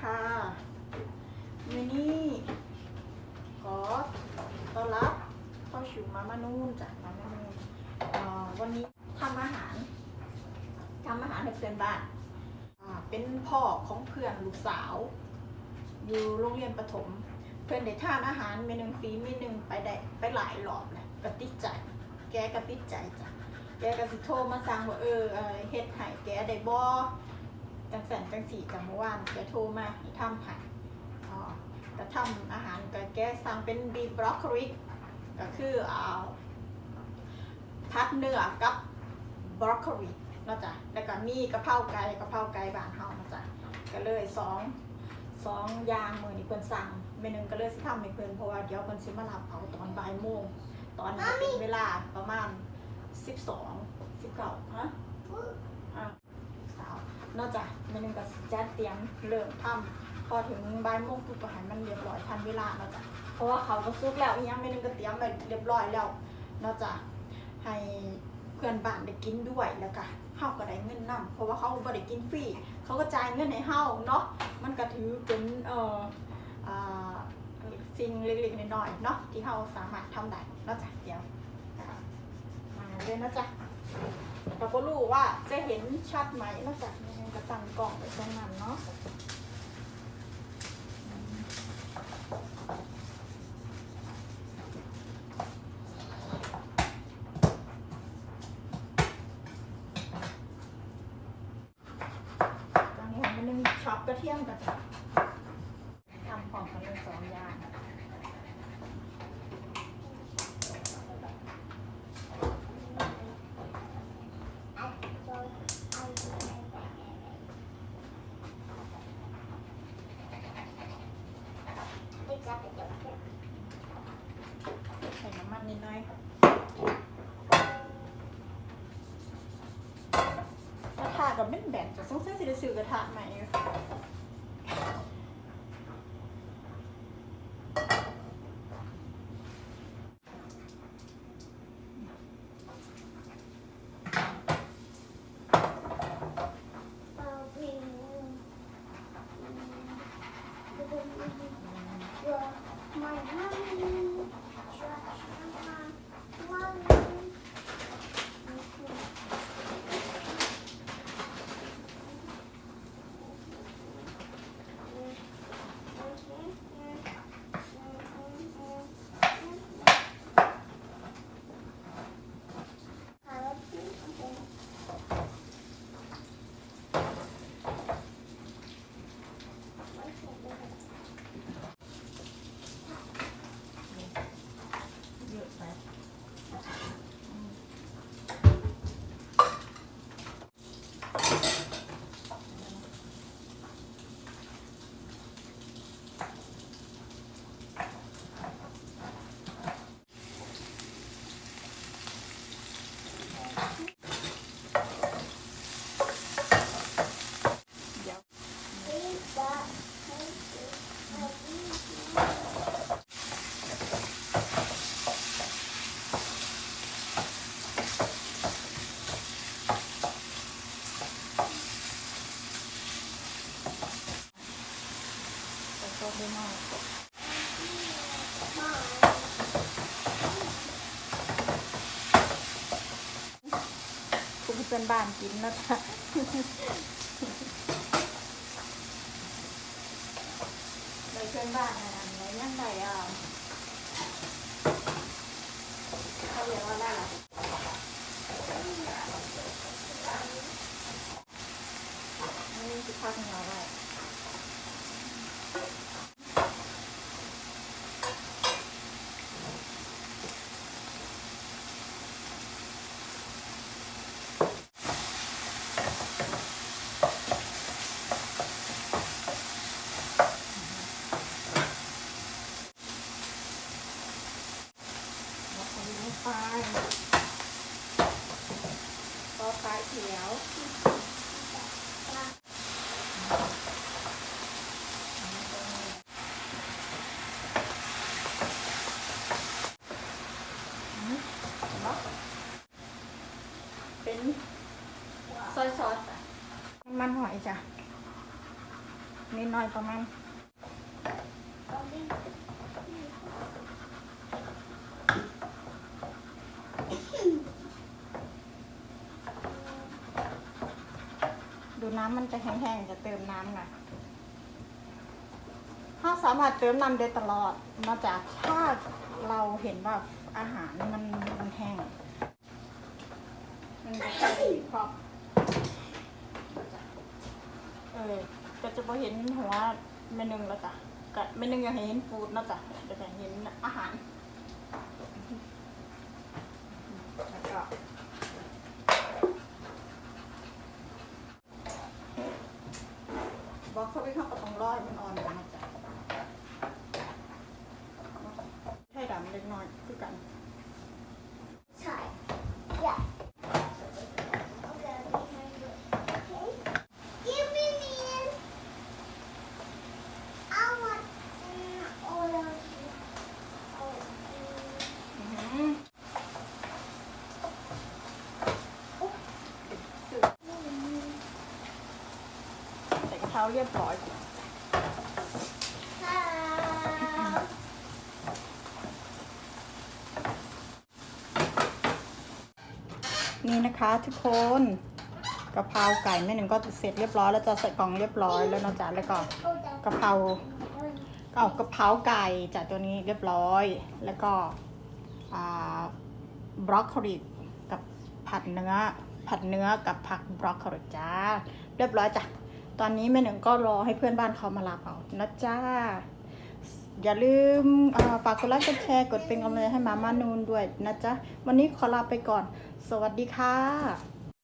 ค่ะมินี่ขอต้อนรับเข้าสู่มามานูนจากมามานูนวันนี้ทำอาหารทำอาหารให้เพื่อนบ้านเป็นพ่อของเพื่อนลูกสาว อยู่โรงเรียนประถม เพื่อนได้ทานอาหารเมนูฟรีเมนูไปได้ไปหลายรอบเลยกระติดใจแกกระติดใจจ้ะแกก็สิโทรมาสั่งว่าเออเฮ็ดให้แกได้บ่ จังสันจังสี่จังเมื่อวานแกโทรมาให้ทำให้อ๋อก็ทำอาหารก็แกสั่งเป็นบีบรอกโคลีก็คืออ่าพัดเนื้อกับบรอกโคลีนะจ้ะแล้วก็มีกระเพราไก่กระเพราไก่บานเฮานะจ้ะก็เลยสองสองยางมือนี้เพิ่นสั่งเมนูก็เลยสิทำให้เพิ่นเพราะว่าเดี๋ยวเพิ่นสิมารับเอาตอนบ่ายโมงตอนนี้เป็นเวลาประมาณ12 19ฮะอะสาว นอกจากเมนูกับจัดเตรียมเริ่มทำพอถึงบ่ายโมงปุ๊บก็ให้มันเรียบร้อยทันเวลาเนาะจ้ะเพราะว่าเขาก็ซุกแล้วอีกอยังเมนูก็เตรียมไปเรียบร้อยแล้วเนาะจ้ะให้เพื่อนบ้านได้กินด้วยแล้วก็เฮาก็ได้เงินนํเพราะว่าเขาบ่ได้กินฟรีเขาก็จ่ายเงินให้เฮาเนาะมันก็ถือเป็นเอ่ออ่าสิ่งเล็กๆน้อยๆเนาะที่เราสามารถทำได้เนอกจากเดี๋ยวมาเลยนะจ๊ะ เราก็รู้ว่าจะเห็นชัดไหมนอกจากนี้กระตังกล่องไปตรงนั้นเนาะตอนนี้ผมมันมีช็อปกระเทียมกันจ้ะทำพร้อมกันเลยสองอย่าง ใส่น้ำมันนิดหน่อย กระทะกับแบนจะสงสัยสิได้ซื้อกระทะใหม่อยู่เยอะไปเดี๋ยวใส่โต๊ะด้วยหม้อ คุณเป็นบ้านกินนะจ๊ะในเพื่อนบ้านนะนะในยังไงอะเขาเรียกว่าอะไรล่ะนี่คือภาคเหนือไว้แล้วก็ลง ไปก็ปลายเขียวเป็นซอยซอสมันหอยจ้ะนิดหน่อยประมาณ ดูน้ำมันจะแห้งๆจะเติมน้ำน่อยถ้าสามารถเติมน้ำได้ตลอดนอกจากถ้าเราเห็นว่าอาหารมันมันแห้ง มันจะส่ครอบเออก็จะพอเห็นหัวเมนูแล้วจ้ะก็เมนูยังเห็นฟูดนะจ้ะจะเห็นอาหาร แล้วก็ บอกเขาไปเข้ากับตรงร้อยมันอ่อนกันนะจ๊ะให้ดำเล็กน้อยคือกัน Sorry. Yeah. Okay, behind it. Okay. Give me this. I want mm, all of you. Oh, mm. อื้อหือ Mm. ใส่กระ เรียบร้อยนี่นะคะทุกคนกะเพราไก่แม่หนึ่งก็เสร็จเรียบร้อยแล้วจะใส่กล่องเรียบร้อยแล้วนะจ๊ะแล้วก็กะเพราเอากะเพราไก่จากตัวนี้เรียบร้อย แล้วก็บรอกโคลีกับผัดเนื้อผัดเนื้อกับผักบรอกโคลีจ้า เรียบร้อยจ้ะ ตอนนี้แม่หนึ่งก็รอให้เพื่อนบ้านเขามารับเอานะจ้า อย่าลืมฝากกดไลค์กดแชร์กดเป็นกำลังใจให้มาม่านูนด้วยนะจ๊ะ วันนี้ขอลาไปก่อน สวัสดีค่ะ